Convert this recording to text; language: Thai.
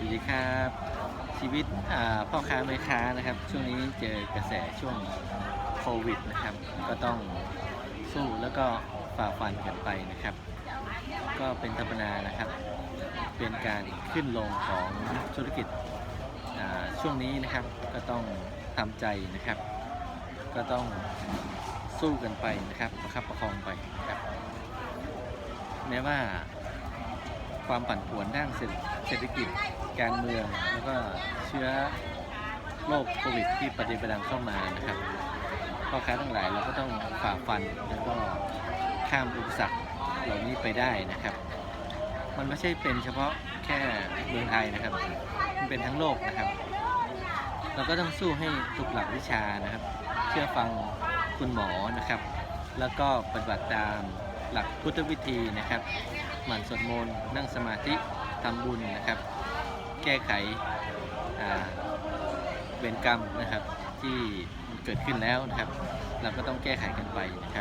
สวัสดีครับ ชีวิตพ่อค้าแม่ค้านะครับ ช่วงนี้เจอกระแสช่วงโควิดนะครับ ก็ต้องสู้แล้วก็ฝ่าฟันกันไปนะครับ ก็เป็นธรรมดานะครับ เป็นการขึ้นลงของธุรกิจช่วงนี้นะครับ ก็ต้องทำใจนะครับ ก็ต้องสู้กันไปนะครับประคับประคองไปนะครับแม้ว่า ความผันผวนด้านเศรษฐกิจการเมือง แล้วก็เชื้อโรคโควิดที่ปฏิบัติเข้ามานะครับพ่อค้าทั้งหลายเราก็ต้องฝ่าฟันแล้วก็ข้ามอุปสรรคเหล่านี้ไปได้นะครับ มันไม่ใช่เป็นเฉพาะแค่เมืองไทยนะครับ มันเป็นทั้งโลกนะครับ เราก็ต้องสู้ให้ถูกหลักวิชานะครับ เชื่อฟังคุณหมอนะครับ แล้วก็ปฏิบัติตาม หลักพุทธวิธีนะครับ หมั่นสวดมนต์นั่งสมาธิทำบุญนะครับ แก้ไขเวรกรรมนะครับที่เกิดขึ้นแล้วนะครับ เราก็ต้องแก้ไขกันไปนะครับ